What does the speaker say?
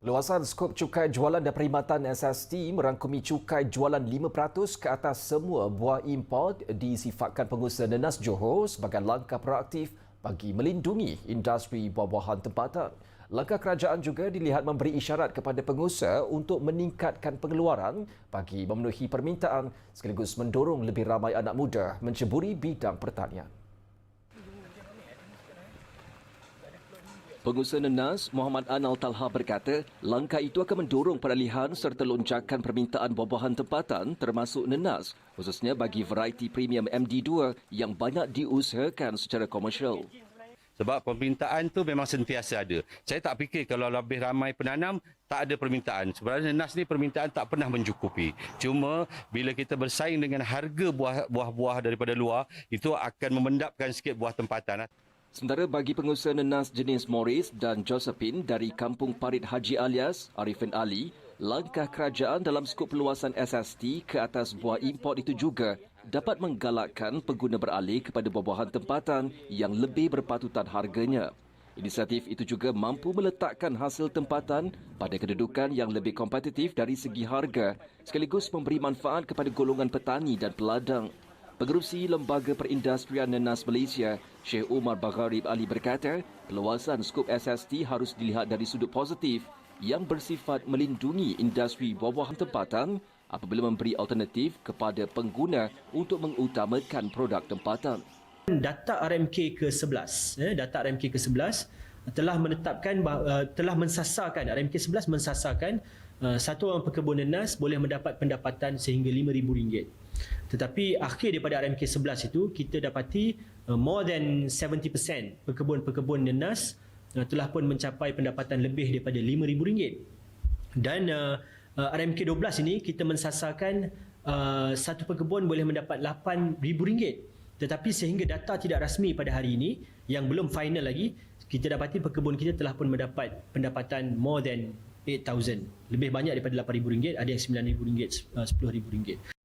Luasan skop cukai jualan dan perkhidmatan SST merangkumi cukai jualan 5% ke atas semua buah import disifatkan pengusaha Nenas Johor sebagai langkah proaktif bagi melindungi industri buah-buahan tempatan. Langkah kerajaan juga dilihat memberi isyarat kepada pengusaha untuk meningkatkan pengeluaran bagi memenuhi permintaan sekaligus mendorong lebih ramai anak muda menceburi bidang pertanian. Pengusaha Nenas, Muhammad Anal Talha berkata, langkah itu akan mendorong peralihan serta lonjakan permintaan buah-buahan tempatan termasuk Nenas, khususnya bagi variety premium MD2 yang banyak diusahakan secara komersial. Sebab permintaan tu memang sentiasa ada. Saya tak fikir kalau lebih ramai penanam, tak ada permintaan. Sebenarnya nas ni permintaan tak pernah mencukupi. Cuma bila kita bersaing dengan harga buah- buah-buah daripada luar, itu akan memendapkan sikit buah tempatan. Sementara bagi pengusaha nenas jenis Morris dan Josephine dari Kampung Parit Haji Alias, Arifin Ali, langkah kerajaan dalam skop peluasan SST ke atas buah import itu juga dapat menggalakkan pengguna beralih kepada buah-buahan tempatan yang lebih berpatutan harganya. Inisiatif itu juga mampu meletakkan hasil tempatan pada kedudukan yang lebih kompetitif dari segi harga sekaligus memberi manfaat kepada golongan petani dan peladang. Pengerusi Lembaga Perindustrian Nenas Malaysia, Syekh Umar Bagharib Ali berkata, peluasan skop SST harus dilihat dari sudut positif yang bersifat melindungi industri buah-buahan tempatan apabila memberi alternatif kepada pengguna untuk mengutamakan produk tempatan. data RMK ke-11 eh, data RMK ke-11 telah menetapkan uh, telah mensasarkan RMK 11 mensasarkan uh, satu orang pekebun nenas boleh mendapat pendapatan sehingga RM5000 tetapi akhir daripada RMK 11 itu kita dapati uh, more than 70% pekebun-pekebun nenas uh, telah pun mencapai pendapatan lebih daripada RM5000 dan uh, uh, RMK 12 ini kita mensasarkan uh, satu pekebun boleh mendapat RM8,000 tetapi sehingga data tidak rasmi pada hari ini yang belum final lagi kita dapati pekebun kita telah pun mendapat pendapatan more than 8000 lebih banyak daripada RM8000 ada yang RM9000 uh, RM10000